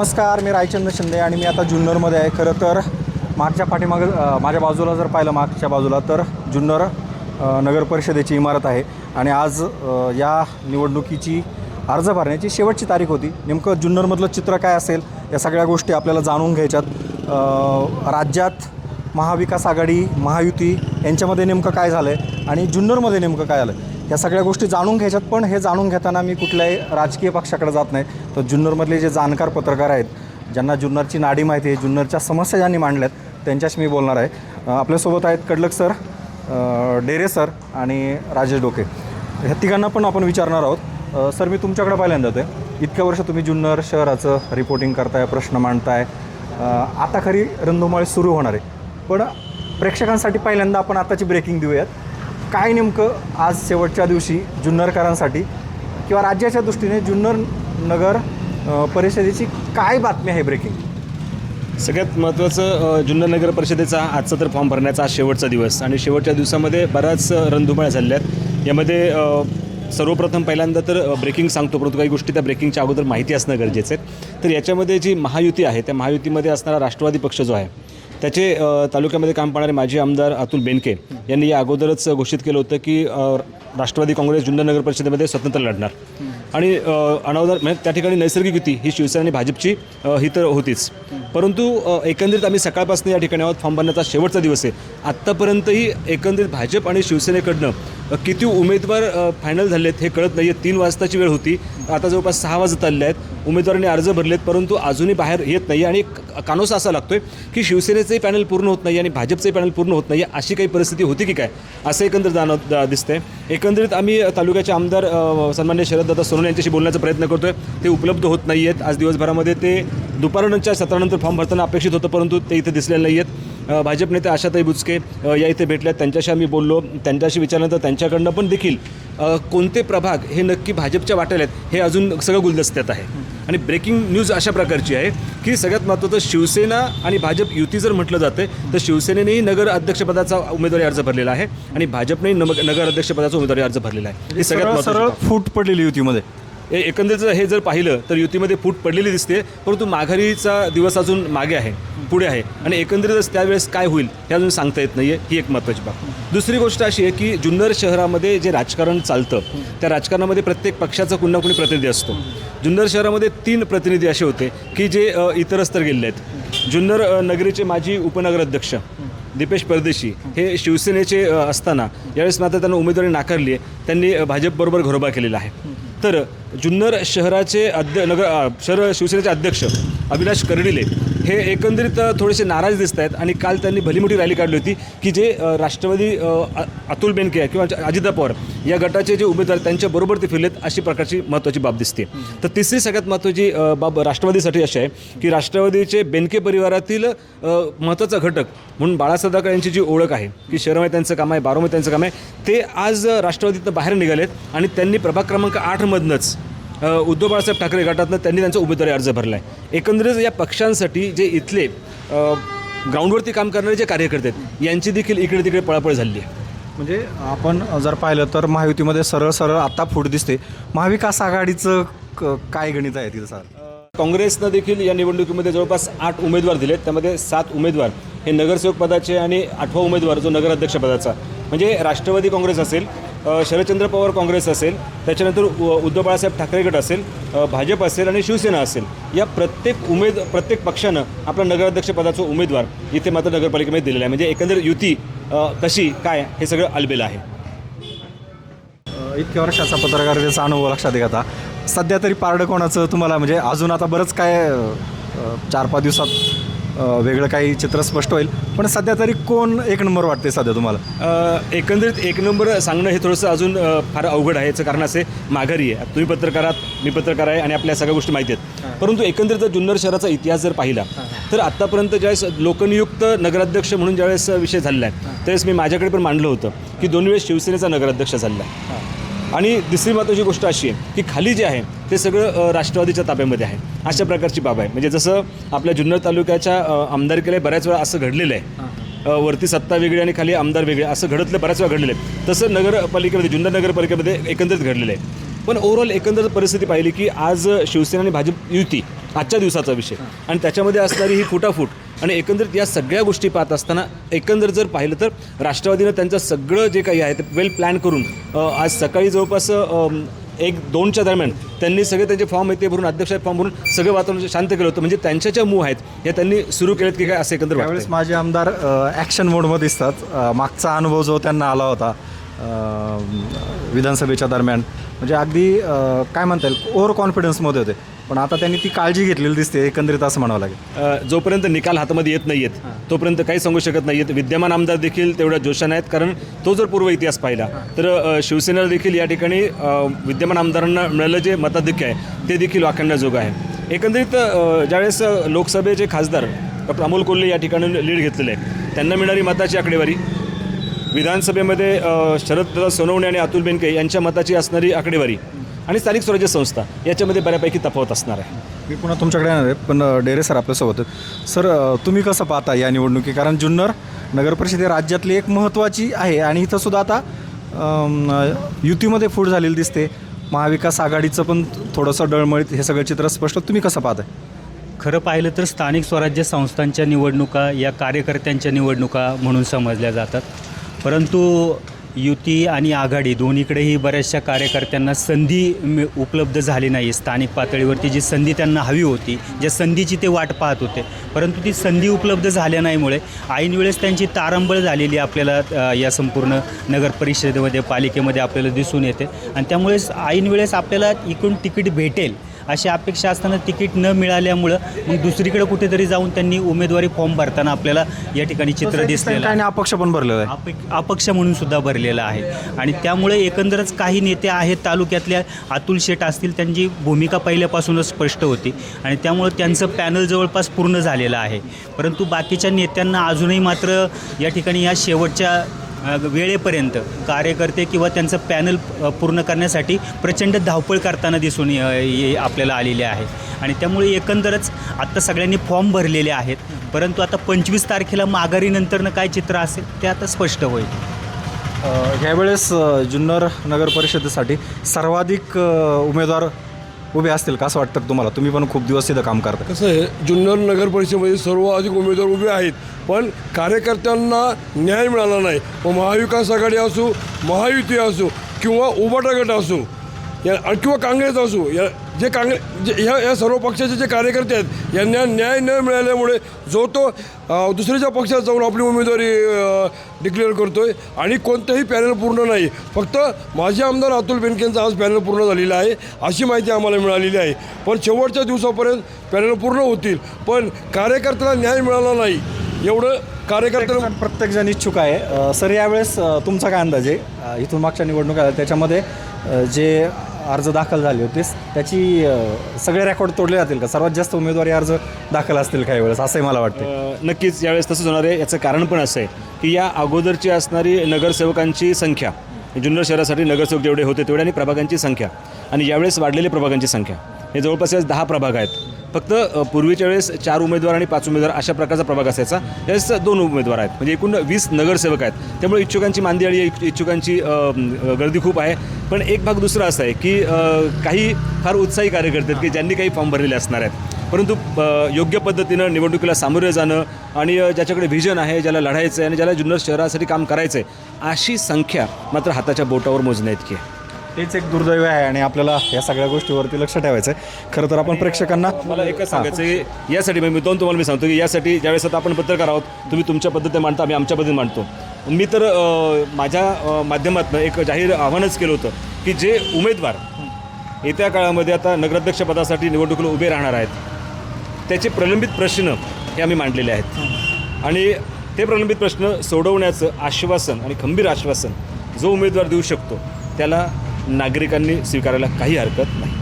नमस्कार मी रायचंद्र शिंदे आणि मी आता जुन्नरमध्ये आहे. खरं तर मागच्या पाठीमागं माझ्या बाजूला जर पाहिलं मागच्या बाजूला तर जुन्नर नगर परिषदेची इमारत आहे. आणि आज या निवडणुकीची अर्ज भरण्याची शेवटची तारीख होती. नेमकं जुन्नरमधलं चित्र काय असेल या सगळ्या गोष्टी आपल्याला जाणून घ्यायच्यात. राज्यात महाविकास आघाडी महायुती यांच्यामध्ये नेमकं काय झालं आहे आणि जुन्नरमध्ये नेमकं काय आलं या सगळ्या गोष्टी जाणून घ्यायच्यात पण हे जाणून घेताना मी कुठल्याही राजकीय पक्षाकडे जात नाही. तर जुन्नरमधले जे जाणकार पत्रकार आहेत ज्यांना जुन्नरची नाडी माहिती आहे जुन्नरच्या समस्या ज्यांनी मांडल्यात त्यांच्याशी मी बोलणार आहे. आपल्यासोबत आहेत कडलक सर डेरे सर आणि राजेश डोके. ह्या तिघांना पण आपण विचारणार आहोत. सर मी तुमच्याकडे पहिल्यांदा होते इतक्या वर्ष तुम्ही जुन्नर शहराचं रिपोर्टिंग करताय प्रश्न मांडताय. आता खरी रंधुमाळी सुरू होणार आहे. पण प्रेक्षकांसाठी पहिल्यांदा आपण आताची ब्रेकिंग देऊयात. काय नेमकं आज शेवटच्या दिवशी जुन्नरकरांसाठी किंवा राज्याच्या दृष्टीने जुन्नर नगर परिषदेची काय बातमी आहे ब्रेकिंग सगळ्यात महत्त्वाचं जुन्नर नगर परिषदेचा आजचा तर फॉर्म भरण्याचा आज शेवटचा दिवस. आणि शेवटच्या दिवसामध्ये बऱ्याच रणधुमाळ्या झाल्या आहेत. यामध्ये सर्वप्रथम पहिल्यांदा तर ब्रेकिंग सांगतो परंतु काही गोष्टी त्या ब्रेकिंगच्या अगोदर माहिती असणं गरजेचं आहे. तर याच्यामध्ये जी महायुती आहे त्या महायुतीमध्ये असणारा राष्ट्रवादी पक्ष जो आहे त्याचे तालुक्यामध्ये काम पाहणारे माजी आमदार अतुल बेनके यांनी या अगोदरच घोषित केलं होतं की राष्ट्रवादी काँग्रेस जुन्नर नगर परिषदेमध्ये स्वतंत्र लढणार. आणि अ, म्हणजे त्या ठिकाणी नैसर्गिक युती ही शिवसेना आणि भाजपची ही तर होतीच. परंतु एकंदरीत आम्ही सकाळपासून या ठिकाणी आहोत. फॉर्म भरण्याचा शेवटचा दिवस आहे. आत्तापर्यंतही एकंदरीत भाजप आणि शिवसेनेकडनं किती उमेदवार फायनल झालेत हे कळत नाही आहे तीन वाजताची वेळ होती. आता जवळपास सहा वाजत आलेले आहेत. उमेदवारांनी अर्ज भरलेत परंतु अजूनही बाहेर येत नाही आणि कानोसा असा लागतोय की शिवसेनेचंही पॅनल पूर्ण होत नाही आणि भाजपचंही पॅनल पूर्ण होत नाही अशी काही परिस्थिती होती की काय? असं एकंदर जाणव दिसतंय. एकंदरीत आम्ही तालुक्याचे आमदार अ, सन्मान्य शरददादा सोनवणे यांच्याशी बोलण्याचा प्रयत्न करतोय. ते उपलब्ध होत नाही आहेत आज दिवसभरामध्ये ते दुपारनंतरच्या सत्रानंतर फॉर्म भरताना अपेक्षित होतं परंतु ते इथे दिसलेले नाही आहेत भाजप नेते आशाताई बुचके या इथे भेटल्यात. त्यांच्याशी आम्ही बोललो. त्यांच्याशी विचारल्यानंतर त्यांच्याकडनं पण देखील कोणते प्रभाग हे नक्की भाजपच्या वाटेल आहेत हे अजून सगळं गुलदस्त्यात आहे. आणि ब्रेकिंग न्यूज अशा प्रकारची आहे की सगळ्यात महत्त्वाचं शिवसेना आणि भाजप युती जर म्हटलं जाते तर शिवसेनेनेही नगर अध्यक्षपदाचा उमेदवारी अर्ज भरलेला आहे आणि भाजपनेही नगर अध्यक्षपदाचा उमेदवारी अर्ज भरलेला आहे. ही सगळ्यात सरळ फूट पडलेली युतीमध्ये. एकंदरीत हे जर पाहिलं तर युतीमध्ये फूट पडलेली दिसते परंतु माघारीचा दिवस अजून मागे आहे पुढे आहे. आणि एकंदरीतच त्यावेळेस काय होईल हे अजून सांगता येत नाही आहे ही एक महत्त्वाची बाब. दुसरी गोष्ट अशी आहे की जुन्नर शहरामध्ये जे राजकारण चालतं त्या राजकारणामध्ये प्रत्येक पक्षाचा कुणा कुणी प्रतिनिधी असतो. जुन्नर शहरामध्ये तीन प्रतिनिधी असे होते की जे इतरस्तर इतरच तर गेलेले आहेत. जुन्नर नगरीचे माजी उपनगराध्यक्ष दीपेश परदेशी हे शिवसेनेचे असताना यावेळेस मात्र त्यांना उमेदवारी नाकारली आहे. त्यांनी भाजपबरोबर घरोबा केलेला आहे. तर जुन्नर शहराचे अध्य नगर शहर शिवसेनेचे अध्यक्ष अविनाश कर्डिले हे एकंदरीत थोडेसे नाराज दिसत आहेत आणि काल त्यांनी भली मोठी रॅली काढली होती की जे राष्ट्रवादी अतुल बेनके किंवा अजिता पवार या गटाचे जे उमेदवार त्यांच्याबरोबर ते फिरलेत अशी प्रकारची महत्त्वाची बाब दिसते. तर तिसरी सगळ्यात महत्त्वाची बाब राष्ट्रवादीसाठी अशी आहे की राष्ट्रवादीचे बेनके परिवारातील महत्त्वाचा घटक म्हणून बाळासाहेब यांची जी ओळख आहे की शहरामध्ये त्यांचं काम आहे बारोमध्ये त्यांचं काम आहे ते आज राष्ट्रवादीतनं बाहेर निघालेत आणि त्यांनी प्रभाग क्रमांक आठमधनंच उद्धव बाळासाहेब ठाकरे गटातनं त्यांनी त्यांचा उमेदवारी अर्ज भरला आहे एकंदरीत या पक्षांसाठी जे इथले ग्राउंडवरती काम करणारे जे कार्यकर्ते आहेत यांची देखील इकडे तिकडे पळापळ झाली आहे. म्हणजे आपण जर पाहिलं तर महायुतीमध्ये सरळ सरळ आता फूट दिसते. महाविकास आघाडीचं क- काय गणित आहे तिथं सर? काँग्रेसनं देखील या निवडणुकीमध्ये जवळपास आठ उमेदवार दिलेत. त्यामध्ये सात उमेदवार हे नगरसेवक पदाचे आणि आठवा उमेदवार जो नगराध्यक्ष पदाचा. म्हणजे राष्ट्रवादी काँग्रेस असेल शरदचंद्र पवार काँग्रेस असेल त्याच्यानंतर उ- उद्धव बाळासाहेब ठाकरे गट असेल भाजप असेल आणि शिवसेना असेल या प्रत्येक उमेद प्रत्येक पक्षानं आपला नगराध्यक्षपदाचा उमेदवार इथे मात्र नगरपालिकेमध्ये दिलेला आहे. म्हणजे एकंदर युती कशी काय हे सगळं अलबेलं आहे. इतक्या वर्षाचा पत्रकारितेचा अनुभव लक्षात घेता. सध्या तरी पारडं कोणाचं तुम्हाला म्हणजे अजून आता बरंच काय चार पाच दिवसात वेगळं काही चित्र स्पष्ट होईल. पण सध्या तरी कोण एक नंबर वाटते सध्या तुम्हाला? एकंदरीत एक नंबर सांगणं हे थोडंसं अजून फार अवघड आहे. याचं कारण असे माघारी आहे. तुम्ही पत्रकार आहात मी पत्रकार आहे आणि आपल्या सगळ्या गोष्टी माहिती आहेत. परंतु एकंदरीत जर जुन्नर शहराचा इतिहास जर पाहिला तर आत्तापर्यंत ज्यावेळेस लोकनियुक्त नगराध्यक्ष म्हणून ज्यावेळेस विषय झालेला आहे त्यावेळेस मी माझ्याकडे पण मांडलं होतं की दोन वेळेस शिवसेनेचा नगराध्यक्ष झालेला आहे. आणि दुसरी महत्त्वाची गोष्ट अशी आहे की खाली जे आहे ते सगळं राष्ट्रवादीच्या ताब्यामध्ये आहे. अशा प्रकारची बाब आहे. म्हणजे जसं आपल्या जुन्नर तालुक्याच्या आमदारकीला बऱ्याच वेळा असं घडलेलं आहे. वरती सत्ता वेगळी आणि खाली आमदार वेगळे असं घडतलं बऱ्याच वेळा घडलेलं आहे. तसं नगरपालिकेमध्ये जुन्नर नगरपालिकेमध्ये एकंदरीत घडलेलं आहे. पण ओव्हरऑल एकंदरीत परिस्थिती पाहिली की आज शिवसेना आणि भाजप युती आजच्या दिवसाचा विषय. आणि त्याच्यामध्ये असणारी ही फुटाफूट आणि एकंदरीत या सगळ्या गोष्टी पाहत असताना एकंदर जर पाहिलं तर राष्ट्रवादीनं त्यांचं सगळं जे काही आहे ते वेल प्लॅन करून आज सकाळी जवळपास एक दोनच्या दरम्यान त्यांनी सगळे त्यांचे फॉर्म आहेत ते भरून अध्यक्ष फॉर्म भरून सगळं वातावरण शांत केलं होतं. म्हणजे त्यांच्या ज्या मूव आहेत या त्यांनी सुरू केलेत की काय असं एकंदर त्यावेळेस माझे आमदार ॲक्शन मोडमध्ये दिसतात. मागचा अनुभव जो त्यांना आला होता विधानसभेच्या दरम्यान म्हणजे अगदी काय म्हणता येईल ओव्हर कॉन्फिडन्समध्ये होते. पण आता त्यांनी ती काळजी घेतलेली दिसते एकंदरीत असं म्हणावं लागेल. अ, जोपर्यंत निकाल हातामध्ये येत नाही आहेत तोपर्यंत काही सांगू शकत नाही आहेत विद्यमान आमदार देखील तेवढ्या जोशाने आहेत कारण तो जर पूर्व इतिहास पाहिला तर अ, शिवसेनेला देखील या ठिकाणी अ, विद्यमान आमदारांना मिळालं जे मताधिक्य आहे ते देखील वाखाणण्याजोगं आहे. एकंदरीत अ, ज्यावेळेस अ, लोकसभेचे खासदार डॉक्टर अमोल कोल्हे या ठिकाणी लीड घेतलेले आहे त्यांना मिळणारी मताची आकडेवारी. विधानसभेमध्ये अ, शरद सोनवणे आणि अतुल बेनके यांच्या मताची असणारी आकडेवारी. आणि स्थानिक स्वराज्य संस्था याच्यामध्ये बऱ्यापैकी तफावत असणार आहे. मी पुन्हा तुमच्याकडे येणार आहे पण अ, डेरे सर आपल्यासोबत आहेत. सर अ, तुम्ही कसं पाहता या निवडणुकी? कारण जुन्नर नगर परिषद ही राज्यातली एक महत्त्वाची आहे आणि इथं सुद्धा आता अम, युतीमध्ये फूट झालेली दिसते. महाविकास आघाडीचं पण थोडंसं डळमळीत हे सगळं चित्र स्पष्ट. तुम्ही कसं पाहताय? खरं पाहिलं तर स्थानिक स्वराज्य संस्थांच्या निवडणुका या कार्यकर्त्यांच्या निवडणुका म्हणून समजल्या जातात. परंतु युती आणि आघाडी दोन्हीकडेही बऱ्याचशा कार्यकर्त्यांना संधी मि- उपलब्ध झाली नाही. स्थानिक पातळीवरती जी संधी त्यांना हवी होती ज्या संधीची ते वाट पाहत होते. परंतु ती संधी उपलब्ध झाल्या नाहीमुळे ऐन वेळेस त्यांची तारंबळ झालेली आपल्याला या संपूर्ण नगर परिषदेमध्ये पालिकेमध्ये आपल्याला दिसून येते. आणि त्यामुळेच ऐन वेळेस आपल्याला इकडून तिकीट भेटेल. अशी अपेक्षा असताना तिकीट न मिळाल्यामुळं मग दुसरीकडे कुठेतरी जाऊन त्यांनी उमेदवारी फॉर्म भरताना आपल्याला या ठिकाणी चित्र दिसलेलं आणि अपक्ष पण भरलेलं आहे. अपे- अपक्ष म्हणून सुद्धा भरलेला आहे. आणि त्यामुळे एकंदरच काही नेते आहेत तालुक्यातल्या अतुल शेठ असतील त्यांची भूमिका पहिल्यापासूनच स्पष्ट होती. आणि त्यामुळे त्यांचं पॅनल जवळपास पूर्ण झालेलं आहे. परंतु बाकीच्या नेत्यांना अजूनही मात्र या ठिकाणी या शेवटच्या वेळेपर्यंत कार्यकर्ते किंवा त्यांचं पॅनल पूर्ण करण्यासाठी प्रचंड धावपळ करताना दिसून ये- आपल्याला आलेले आहे. आणि त्यामुळे एकंदरच आत्ता सगळ्यांनी फॉर्म भरलेले आहेत. परंतु आता पंचवीस तारखेला माघारीनंतरनं काय चित्र असेल ते आता स्पष्ट होईल. ह्यावेळेस जुन्नर नगर परिषदेसाठी सर्वाधिक उमेदवार उभे असतील का? असं वाटतं तुम्हाला? तुम्ही पण खूप दिवस तिथं काम करता. कसं आहे जुन्नर नगर परिषदेमध्ये सर्व अधिक उमेदवार उभे आहेत पण कार्यकर्त्यांना न्याय मिळाला नाही. मग महाविकास आघाडी असो महायुती असो किंवा उबाटा गट असो या आणि किंवा काँग्रेस असो या जे काँग्रेस जे ह्या या सर्व पक्षाचे जे कार्यकर्ते आहेत यांना न्याय न मिळाल्यामुळे जो तो दुसऱ्याच्या पक्षात जाऊन आपली उमेदवारी डिक्लेअर आहे आणि कोणतंही पॅनल पूर्ण नाही. फक्त माजी आमदार अतुल बेनकेंचा आज पॅनल पूर्ण झालेला आहे अशी माहिती आम्हाला मिळालेली आहे. पण शेवटच्या दिवसापर्यंत पॅनल पूर्ण होतील पण कार्यकर्त्याला न्याय मिळाला नाही. एवढं कार्यकर्त्याला प्रत्येकजण इच्छुक आहे. सर यावेळेस तुमचा काय अंदाज आहे? इथून मागच्या निवडणूक आल्या त्याच्यामध्ये जे अर्ज दाखल झाले होते त्याची सगळे रेकॉर्ड तोडले जातील का? सर्वात जास्त उमेदवारी अर्ज दाखल असतील काही वेळेस असंही मला वाटतं नक्कीच यावेळेस तसंच होणार आहे. याचं कारण पण असं आहे की या अगोदरची असणारी नगरसेवकांची संख्या जुन्नर शहरासाठी नगरसेवक जेवढे होते तेवढे आणि प्रभागांची संख्या. आणि यावेळेस वाढलेली प्रभागांची संख्या. हे जवळपास यावेळेस दहा प्रभाग आहेत. फक्त पूर्वीच्या वेळेस चार उमेदवार आणि पाच उमेदवार अशा प्रकारचा प्रभाग असायचा. यावेळेस दोन उमेदवार आहेत. म्हणजे एकूण वीस नगरसेवक आहेत. त्यामुळे इच्छुकांची मांदी आहे इच्छुकांची गर्दी खूप आहे. पण एक भाग दुसरा असा आहे की काही फार उत्साही कार्यकर्ते आहेत की ज्यांनी काही फॉर्म भरलेले असणार आहेत. परंतु योग्य पद्धतीनं निवडणुकीला सामोरे जाणं आणि ज्याच्याकडे व्हिजन आहे ज्याला लढायचं आहे आणि ज्याला जुन्नर शहरासाठी काम करायचं आहे अशी संख्या मात्र हाताच्या बोटावर मोजण्या इतकी आहे. तेच एक दुर्दैव आहे आणि आपल्याला या सगळ्या गोष्टीवरती लक्ष ठेवायचं आहे खरं तर आपण प्रेक्षकांना मला एकच सांगायचं आहे की यासाठी मी दोन तुम्हाला मी सांगतो की यासाठी ज्यावेळेस आता आपण पत्रकार आहोत तुम्ही तुमच्या पद्धतीने मांडता आम्ही आमच्या पद्धतीने मांडतो. मी तर माझ्या माध्यमातून एक जाहीर आव्हानच केलं होतं की जे उमेदवार येत्या काळामध्ये आता नगराध्यक्षपदासाठी निवडणुकीला उभे राहणार आहेत त्याचे प्रलंबित प्रश्न हे आम्ही मांडलेले आहेत. आणि ते प्रलंबित प्रश्न सोडवण्याचं आश्वासन आणि खंबीर आश्वासन जो उमेदवार देऊ शकतो त्याला नागरिकांनी स्वीकारायला काही हरकत नाही.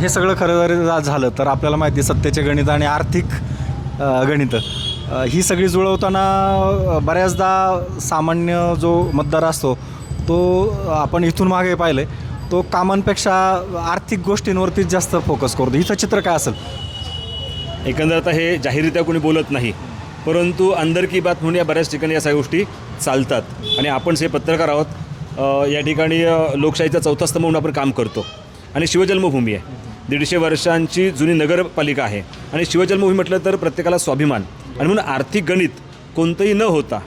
हे सगळं खरं जरी झालं तर आपल्याला माहिती आहे सत्तेचे गणित आणि आर्थिक गणितं. गणित ही सगळी जुळवताना बऱ्याचदा सामान्य जो मतदार असतो तो आपण इथून मागे पाहिलं तो कामांपेक्षा आर्थिक गोष्टींवरतीच जास्त फोकस करतो. इथं चित्र काय असेल? एकंदर आता हे जाहीररित्या कोणी बोलत नाही. परंतु अंदर की बात म्हणून या बऱ्याच ठिकाणी या सगळ्या गोष्टी चालतात. आणि आपण जे पत्रकार आहोत या ठिकाणी लोकशाहीचा चौथा स्तंभ म्हणून आपण काम करतो. आणि शिवजन्मभूमी आहे. दीडशे वर्षांची जुनी नगरपालिका आहे. आणि शिवजन्मभूमी म्हटलं तर प्रत्येकाला स्वाभिमान. आणि म्हणून आर्थिक गणित कोणतंही न होता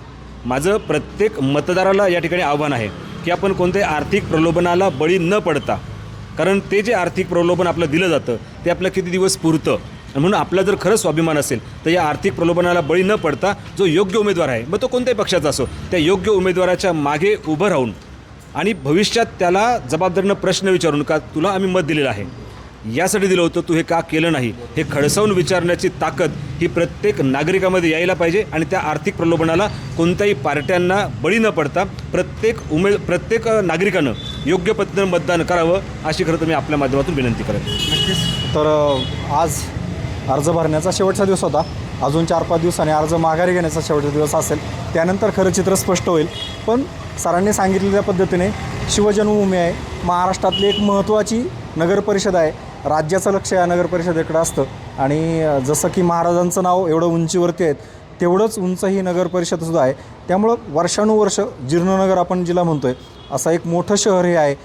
माझं प्रत्येक मतदाराला या ठिकाणी आव्हान आहे की आपण कोणत्याही आर्थिक प्रलोभनाला बळी न पडता कारण ते जे आर्थिक प्रलोभन आपलं दिलं जातं ते आपलं किती दिवस पुरतं आणि म्हणून आपला जर खरंच स्वाभिमान असेल तर या आर्थिक प्रलोभनाला बळी न पडता जो योग्य उमेदवार आहे मग तो कोणत्याही पक्षाचा असो त्या योग्य उमेदवाराच्या मागे उभं राहून आणि भविष्यात त्याला जबाबदारीनं प्रश्न विचारून का तुला आम्ही मत दिलेलं आहे यासाठी दिलं होतं तू हे का केलं नाही हे खडसावून विचारण्याची ताकद ही प्रत्येक नागरिकामध्ये यायला पाहिजे आणि त्या आर्थिक प्रलोभनाला कोणत्याही पार्ट्यांना बळी न पडता प्रत्येक उमेद प्रत्येक नागरिकानं योग्य पद्धतीनं मतदान करावं अशी खरं तर मी आपल्या माध्यमातून विनंती करेन. तर आज अर्ज भरण्याचा शेवटचा दिवस होता. अजून चार पाच दिवसाने अर्ज माघारी घेण्याचा शेवटचा दिवस असेल. त्यानंतर खरं चित्र स्पष्ट होईल. पण सरांनी सांगितलेल्या पद्धतीने शिवजन्मभूमी आहे. महाराष्ट्रातली एक महत्त्वाची नगरपरिषद आहे. राज्याचं लक्ष या नगरपरिषदेकडं असतं. आणि जसं की महाराजांचं नाव एवढं उंचीवरती आहेत तेवढंच उंच ही नगरपरिषदसुद्धा आहे. त्यामुळं वर्षानुवर्ष जीर्णनगर आपण जिला म्हणतो आहे असं एक मोठं शहर हे आहे.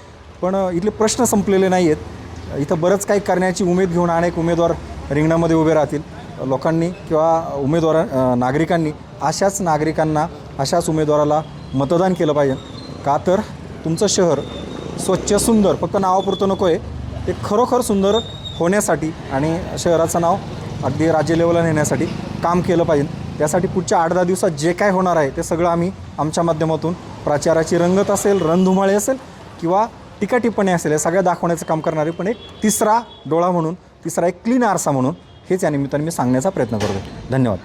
पण इथले प्रश्न संपलेले नाही आहेत इथं बरंच काही करण्याची उमेद घेऊन अनेक उमेदवार रिंगणामध्ये उभे राहतील. लोकांनी किंवा उमेदवार नागरिकांनी अशाच नागरिकांना अशाच उमेदवाराला मतदान केलं पाहिजे. का तर तुमचं शहर स्वच्छ सुंदर फक्त नावापुरतं नको आहे ते खरोखर सुंदर होण्यासाठी आणि शहराचं नाव अगदी राज्य लेवलला नेण्यासाठी काम केलं पाहिजे. त्यासाठी पुढच्या आठ दहा दिवसात जे काय होणार आहे ते सगळं आम्ही आमच्या माध्यमातून प्रचाराची रंगत असेल रणधुमाळी असेल किंवा टीका टिप्पणी असेल हे सगळ्या दाखवण्याचं काम करणारे पण एक तिसरा डोळा म्हणून तिसरा एक क्लीन आरसा म्हणून हेच या निमित्ताने मी सांगण्याचा प्रयत्न करतो धन्यवाद.